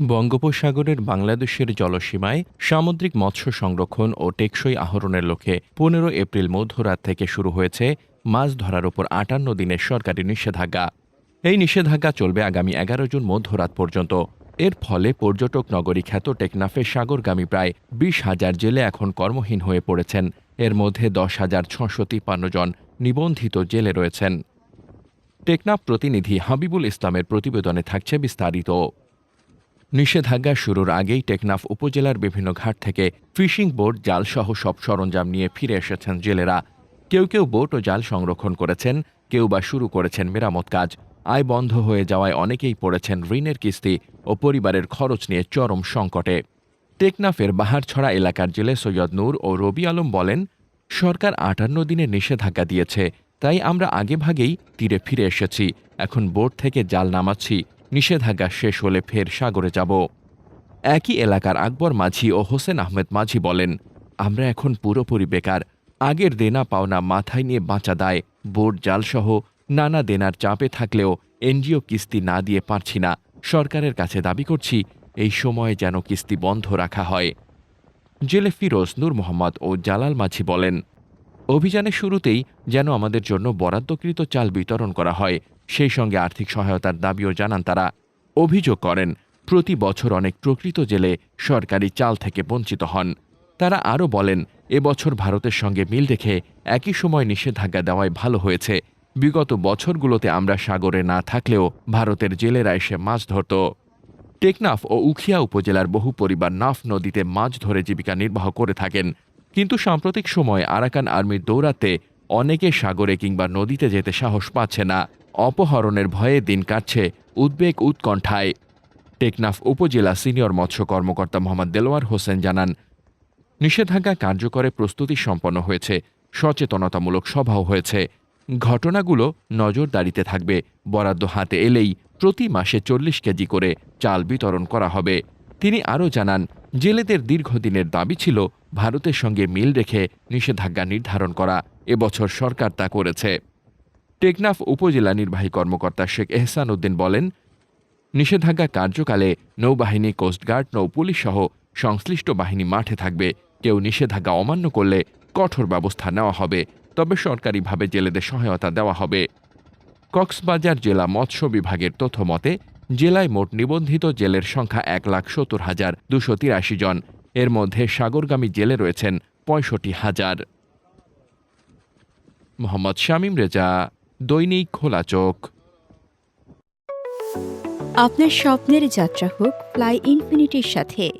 বঙ্গোপসাগরের বাংলাদেশের জলসীমায় সামুদ্রিক মৎস্য সংরক্ষণ ও টেকসই আহরণের লক্ষ্যে পনেরো এপ্রিল মধ্যরাত থেকে শুরু হয়েছে মাছ ধরার ওপর আটান্ন দিনের সরকারি নিষেধাজ্ঞা। এই নিষেধাজ্ঞা চলবে আগামী এগারো জুন মধ্যরাত পর্যন্ত। এর ফলে পর্যটক নগরী খ্যাত টেকনাফের সাগরগামী প্রায় বিশ হাজার জেলে এখন কর্মহীন হয়ে পড়েছেন। এর মধ্যে দশ হাজার ছশো তিপ্পান্ন জন নিবন্ধিত জেলে রয়েছেন। টেকনাফ প্রতিনিধি হাবিবুল ইসলামের প্রতিবেদনে থাকছে বিস্তারিত। নিষেধাজ্ঞা শুরুর আগেই টেকনাফ উপজেলার বিভিন্ন ঘাট থেকে ফিশিং বোট, জালসহ সব সরঞ্জাম নিয়ে ফিরে এসেছেন জেলেরা। কেউ কেউ বোট ও জাল সংরক্ষণ করেছেন, কেউ বা শুরু করেছেন মেরামত কাজ। আয় বন্ধ হয়ে যাওয়ায় অনেকেই পড়েছেন ঋণের কিস্তি ও পরিবারের খরচ নিয়ে চরম সংকটে। টেকনাফের বাহারছড়া এলাকার জেলে সৈয়দ নূর ও রবি আলম বলেন, সরকার আটান্ন দিনের নিষেধাজ্ঞা দিয়েছে, তাই আমরা আগেভাগেই তীরে ফিরে এসেছি, এখন বোট থেকে জাল নামাচ্ছি। নিষেধাজ্ঞা শেষ হলে ফের সাগরে যাব। একই এলাকার আকবর মাঝি ও হোসেন আহমেদ মাঝি বলেন, আমরা এখন পুরোপুরি বেকার। আগের দেনা পাওনা মাথায় নিয়ে বাঁচা দায়। বোট জালসহ নানা দেনার চাপে থাকলেও এনজিও কিস্তি না দিয়ে পারছি না। সরকারের কাছে দাবি করছি, এই সময়ে যেন কিস্তি বন্ধ রাখা হয়। জেলে ফিরোজ, নূর মোহাম্মদ ও জালাল মাঝি বলেন অভিযানের শুরুতেই যেন আমাদের জন্য বরাদ্দকৃত চাল বিতরণ করা হয়, সেই সঙ্গে আর্থিক সহায়তার দাবিও জানান তারা। অভিযোগ করেন, প্রতি বছর অনেক প্রকৃত জেলে সরকারি চাল থেকে বঞ্চিত হন। তারা আরও বলেন এবছর ভারতের সঙ্গে মিল রেখে একই সময় নিষেধাজ্ঞা দেওয়ায় ভালো হয়েছে। বিগত বছরগুলোতে আমরা সাগরে না থাকলেও ভারতের জেলেরা এসে মাছ ধরত। টেকনাফ ও উখিয়া উপজেলার বহু পরিবার নাফ নদীতে মাছ ধরে জীবিকা নির্বাহ করে থাকেন। কিন্তু সাম্প্রতিক সময়ে আরাকান আর্মির দৌড়াতে অনেকে সাগরে কিংবা নদীতে যেতে সাহস পাচ্ছে না। অপহরণের ভয়ে দিন কাটছে উদ্বেগ উৎকণ্ঠায়। টেকনাফ উপজেলা সিনিয়র মৎস্য কর্মকর্তা মোহাম্মদ দেলোয়ার হোসেন জানান, নিষেধাজ্ঞা কার্যকরে প্রস্তুতি সম্পন্ন হয়েছে, সচেতনতামূলক সভাও হয়েছে। ঘটনাগুলো নজরদারিতে থাকবে, বরাদ্দ হাতে এলেই প্রতি মাসে চল্লিশ কেজি করে চাল বিতরণ করা হবে। তিনি আরও জানান জেলেদের দীর্ঘদিনের দাবি ছিল ভারতের সঙ্গে মিল রেখে নিষেধাজ্ঞা নির্ধারণ করা। এবছর সরকার তা করেছে। টেকনাফ উপজেলা নির্বাহী কর্মকর্তা শেখ এহসান উদ্দিন বলেন, নিষেধাজ্ঞা কার্যকালে নৌবাহিনী, কোস্টগার্ড নৌপুলিশ সহ সংশ্লিষ্ট বাহিনী মাঠে থাকবে। কেউ নিষেধাজ্ঞা অমান্য করলে কঠোর ব্যবস্থা নেওয়া হবে, তবে সরকারিভাবে জেলেদের সহায়তা দেওয়া হবে। কক্সবাজার জেলা মৎস্য বিভাগের তথ্য মতে জেলায় মোট নিবন্ধিত জেলের সংখ্যা এক লাখ সত্তর হাজার দুশো তিরাশি জন। এর মধ্যে সাগরগামী জেলে রয়েছেন পঁয়ষট্টি হাজার। মোহাম্মদ শামীম রেজা, দৈনিক খোলা চোখ। আপনার স্বপ্নের যাত্রা হোক, ফ্লাই ইনফিনিটির সাথে।